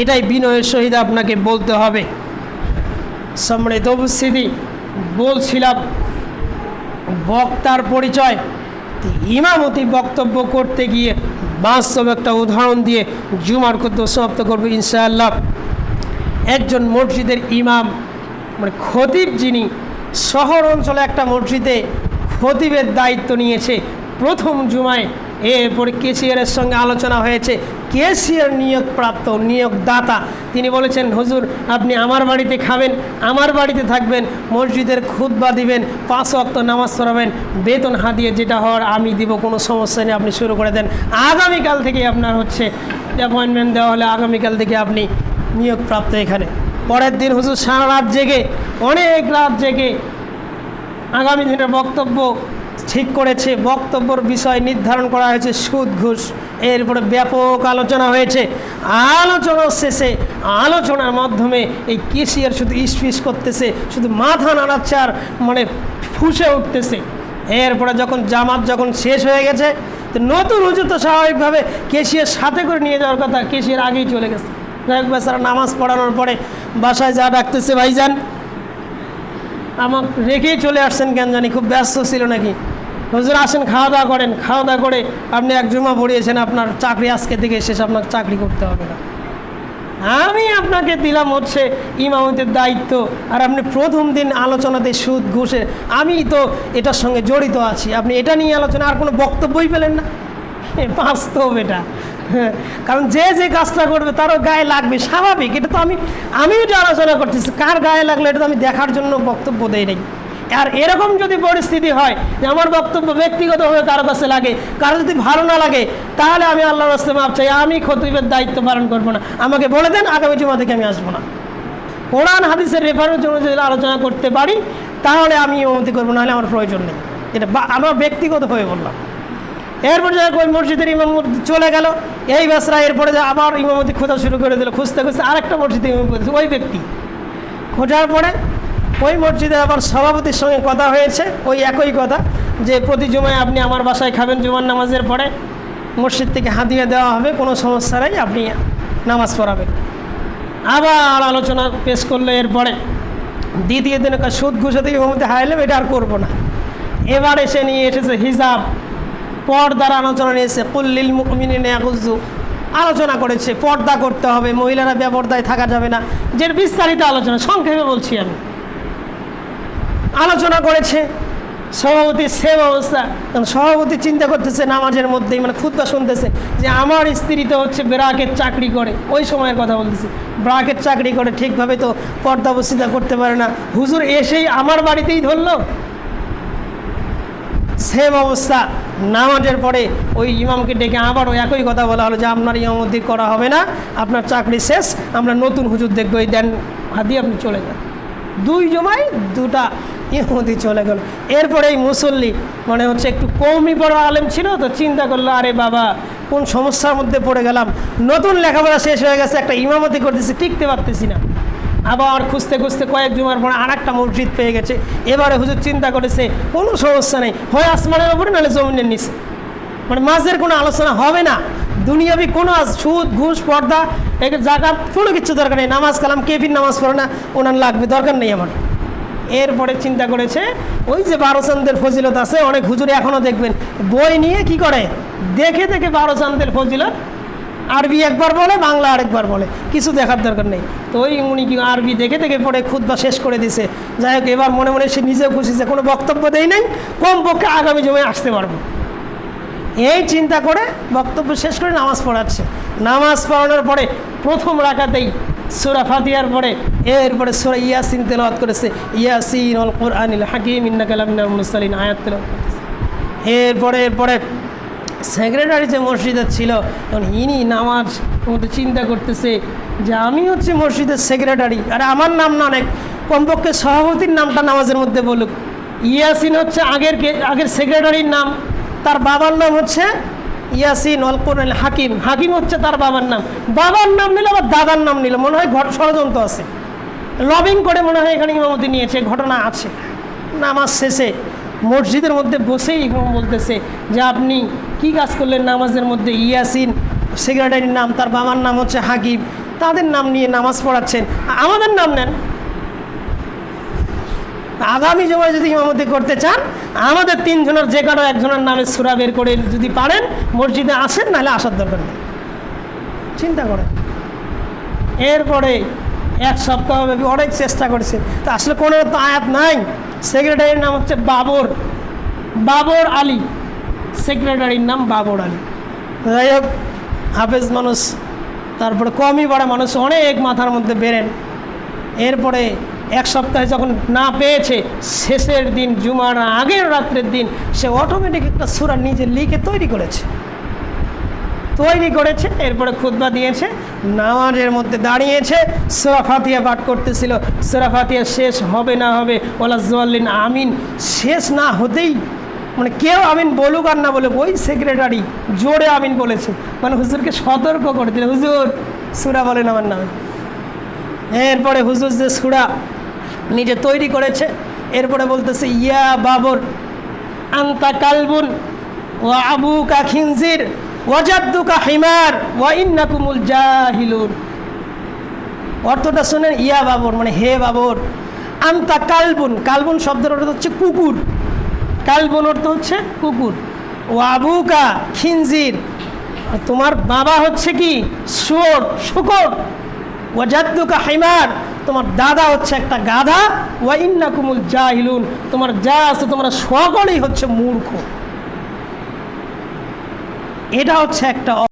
এটাই বিনয়ের সহিত আপনাকে বলতে হবে। সম্মানিত উপস্থিতি, বলছিলাম, বক্তার পরিচয়। ইমামতি বক্তব্য করতে গিয়ে বাস্তব একটা উদাহরণ দিয়ে জুমার ক্ষুদ্র সমাপ্ত করব ইনশাআল্লাহ। একজন মসজিদের ইমাম মানে খতিব যিনি, শহর অঞ্চলে একটা মসজিদে খতিবের দায়িত্ব নিয়েছে। প্রথম জুমায় এরপরে কেসিয়ারের সঙ্গে আলোচনা হয়েছে। কেসিয়ার নিয়োগপ্রাপ্ত নিয়োগদাতা। তিনি বলেছেন, হুজুর, আপনি আমার বাড়িতে খাবেন, আমার বাড়িতে থাকবেন, মসজিদের খুদ্া দিবেন, পাঁচ অক্ত নামাজ পড়াবেন, বেতন হাতিয়ে যেটা হওয়ার আমি দিব, কোনো সমস্যা নেই, আপনি শুরু করে দেন। আগামীকাল থেকে আপনার হচ্ছে অ্যাপয়েন্টমেন্ট দেওয়া হলে আগামীকাল থেকে আপনি নিয়োগপ্রাপ্ত এখানে। পরের দিন হুজুর সারা রাত জেগে, অনেক রাত জেগে আগামী দিনের বক্তব্য ঠিক করেছে, বক্তব্যর বিষয় নির্ধারণ করা হয়েছে, সুদ, ঘুষ এরপরে ব্যাপক আলোচনা হয়েছে। আলোচনার শেষে আলোচনার মাধ্যমে এই কেসিয়ার শুধু ইস্পিস করতেছে, শুধু মাথা নাড়াচ্ছে আর মানে ফুসে উঠতেছে। এরপরে যখন জামাত যখন শেষ হয়ে গেছে, তো নতুন হুজুর তো স্বাভাবিকভাবে কেসিয়ার সাথে করে নিয়ে যাওয়ার কথা কেসিয়ার আগেই চলে গেছে। যাই হোক বেচারা, নামাজ পড়ানোর পরে বাসায় যা ডাকতেছে ভাইজান, আমার রেখেই চলে আসছেন কেন জানি, খুব ব্যস্ত ছিল নাকি। হুজুর আসেন খাওয়া দাওয়া করেন। খাওয়া দাওয়া করে আপনি এক জমা পড়িয়েছেন আপনার চাকরি আজকে থেকে শেষ আপনার চাকরি করতে হবে না। আমি আপনাকে দিলাম হচ্ছে ইমামতের দায়িত্ব আর আপনি প্রথম দিন আলোচনাতে সুদ ঘুষে আমি তো এটার সঙ্গে জড়িত আছি। আপনি এটা নিয়ে আলোচনা আর কোনো বক্তব্যই পেলেন না। বাস্তব এটা। হ্যাঁ, কারণ যে যে কাজটা করবে তারও গায়ে লাগবে স্বাভাবিক। এটা তো আমি আমিও যে আলোচনা করতেছি কার গায়ে লাগল এটা তো আমি দেখার জন্য বক্তব্য দেই নাই। আর এরকম যদি পরিস্থিতি হয় যে আমার বক্তব্য ব্যক্তিগতভাবে কারও কাছে লাগে, কারও যদি ভালো না লাগে, তাহলে আমি আল্লাহর রাস্তে মাপ চাই, আমি খতিবের দায়িত্ব পালন করব না। আমাকে বলে দেন, আগামী জমা থেকে আমি আসব না। কোরআন, হাদিসের রেফারেন্স জন্য যদি আলোচনা করতে পারি, তাহলে আমি অনুমতি করব, নাহলে আমার প্রয়োজন নেই। এটা আমার ব্যক্তিগত হয়ে বললাম। এরপর হোক ওই মসজিদের ইমাম চলে গেল, এই বেসরা এরপরে যে আবার ইমামতি খোঁজা শুরু করে দিল, খুঁজতে খুঁজতে আরেকটা মসজিদে ইমাম ওই ব্যক্তি। খোঁজার পরে ওই মসজিদে আবার সভাপতির সঙ্গে কথা হয়েছে, ওই একই কথা, যে প্রতি জুমায় আপনি আমার বাসায় খাবেন জুমার নামাজের পরে, মসজিদ থেকে হাতিয়ে দেওয়া হবে, কোনো সমস্যা নেই, আপনি নামাজ পড়াবেন। আবার আলোচনা পেশ করল এরপরে, দ্বিতীয় দিন সুদ ঘুষে থেকে মধ্যে হারাইলাম, এটা আর করব না। এবার এসে নিয়ে এসেছে হিজাব, পর্দার আলোচনা নিয়েছে কুল্লিল মুকমিনে ইয়াগুজ্জু। আলোচনা করেছে, পর্দা করতে হবে, মহিলারা বেপর্দায় থাকা যাবে না যে বিস্তারিত আলোচনা, সংক্ষেপে বলছি আমি। আলোচনা করেছে। সভাপতির সেম অবস্থা। সভাপতি চিন্তা করতেছে নামাজের মধ্যেই মানে খুদ্া শুনতেছে যে আমার স্ত্রী তো হচ্ছে ব্রাকের চাকরি করে। ওই সময়ের কথা বলতেছে। ব্রাকের চাকরি করে, ঠিকভাবে তো পর্দা বসিতা করতে পারে না। হুজুর এসেই আমার বাড়িতেই ধরলো। সেম অবস্থা। নামাজের পরে ওই ইমামকে ডেকে আবারও একই কথা বলা হলো যে, আপনার ইমামতি করা হবে না। আপনার চাকরি শেষ। আমরা নতুন হুজুর দেখব। এই দেন, হাতি আপনি চলে যান। দুই জমায় দুটা ইমামতি চলে গেল। এরপরে এই মুসল্লি মানে হচ্ছে একটু কমই বড় আলেম ছিল, তো চিন্তা করল, আরে বাবা, কোন সমস্যার মধ্যে পড়ে গেলাম? নতুন লেখাপড়া শেষ হয়ে গেছে, একটা ইমামতি করতেছি, টিকতে পারতেছি না। আবার খুঁজতে খুঁজতে কয়েক জুমার পরে আর একটা মসজিদ পেয়ে গেছে। এবারে হুজুর চিন্তা করেছে, কোনো সমস্যা নেই, হয় আসমানের ওপরে নাহলে জমিনের নিচে। মানে মাঝের কোনো আলোচনা হবে না। দুনিয়াবি কোনো সুদ, ঘুষ, পর্দা, এক জায়গা কোনো কিছু দরকার নেই। নামাজ কালাম, কেফির নামাজ পড়ে না, ওনার লাগবে দরকার নেই আমার। এরপরে চিন্তা করেছে, ওই যে বারো চান্দের ফজিলত আছে, অনেক হুজুরে এখনও দেখবেন, বই নিয়ে কি করে? দেখে দেখে বারো চান্দের ফজিলত, আরবি একবার বলে, বাংলা আরেকবার বলে, কিছু দেখার দরকার নেই। তো ওই উনি কি আরবি দেখে দেখে পড়ে খুদ্া শেষ করে দিছে। যাই হোক, এবার মনে মনে সে নিজেও খুশি যে কোনো বক্তব্য দেই নাই, কমপক্ষে আগামী জমে আসতে পারব। এই চিন্তা করে বক্তব্য শেষ করে নামাজ পড়াচ্ছে। নামাজ পড়ানোর পরে প্রথম রাখাতেই সুরা ফাতিয়ার পরে, এরপরে সুরা ইয়াসিন তেলাওয়াত করেছে ইয়াসিন অল কোরআনিল হাকিম ইন্না কালামিনাল মুরসালিন, আয়াত তেলাওয়াত এরপরে এরপরে সেক্রেটারি যে মসজিদে ছিল, তখন ইনি নামাজ মধ্যে চিন্তা করতেছে যে আমি হচ্ছে মসজিদের সেক্রেটারি আর আমার নাম না অনেক, কমপক্ষে সভাপতির নামটা নামাজের মধ্যে বলুক। ইয়াসিন হচ্ছে আগের আগের সেক্রেটারির নাম, তার বাবার নাম হচ্ছে ইয়াসিন অলকুর হাকিম। হাকিম হচ্ছে তার বাবার নাম। বাবার নাম নিল আবার দাদার নাম নিল। মনে হয় ঘট ষড়যন্ত্র আছে। লবিং করে মনে হয় এখানে ইমামতি নিয়েছে, ঘটনা আছে। নামাজ শেষে মসজিদের মধ্যে বসেই ইমাম বলতেছে যে, আপনি কি কাজ করলেন নামাজের মধ্যে? ইয়াসিন সেক্রেটারির নাম, তার বাবার নাম হচ্ছে হাকিম। তাদের নাম নিয়ে নামাজ পড়াচ্ছেন। আমাদের নাম নেন। আগামী জমায় যদি ইমামতি করতে চান, আমাদের তিনজনের যে কারও একজনের নামে সুরা বের করে যদি পারেন, মসজিদে আসেন, নাহলে আসার দরকার নেই। চিন্তা করেন। এরপরে এক সপ্তাহ ব্যাপী অনেক চেষ্টা করেছে। তো আসলে কোনো তো আয়াত নাই। সেক্রেটারির নাম হচ্ছে বাবর। বাবর আলী। সেক্রেটারির নাম বাবর আলী। যাই হোক, হাফেজ মানুষ, তারপরে কমই বড় মানুষ, অনেক মাথার মধ্যে বেরেন এরপরে এক সপ্তাহে যখন না পেয়েছে, শেষের দিন জুমার আগের রাত্রের দিন, সে অটোমেটিক একটা সুরা নিজে লিখে তৈরি করেছে। তৈরি করেছে, এরপরে খুতবা দিয়েছে, নামাজের মধ্যে দাঁড়িয়েছে, সুরা ফাতিয়া পাঠ করতেছিল। সুরা ফাতিয়া শেষ হবে না হবে ওলা জুয়াল্লিন আমিন, শেষ না হতেই মানে কেউ আমিন বলুক আর না বলুক, ওই সেক্রেটারি জোরে আমিন বলেছে। মানে হুজুরকে সতর্ক করে দিল, হুজুর, সুরা বলেন আমার নামে। এরপরে হুজুর যে সুরা নিজে তৈরি করেছে। এরপরে বলতেছে, ইয়া বাবর, আন্তা কালবুন ও আবু কা খিনজির ওয়াজাদ্দুকা হিমার ওয়া ইন্নাকুমুল জাহিলুন। অর্থটা শুনেন, ইয়া বাবর মানে হে বাবর, আন্তা কালবুন। কালবুন শব্দের অর্থ হচ্ছে কুকুর। কালবুন অর্থ হচ্ছে কুকুর। ও আবুকা খিনজির তোমার বাবা হচ্ছে কি? শুয়োর শুকর। ওয়াজাদ্দুকা হিমার তোমার দাদা হচ্ছে একটা গাধা, ওয়া যা হিলুন তোমার যা আছে তোমার সকলেই হচ্ছে মূর্খ। এটা হচ্ছে একটা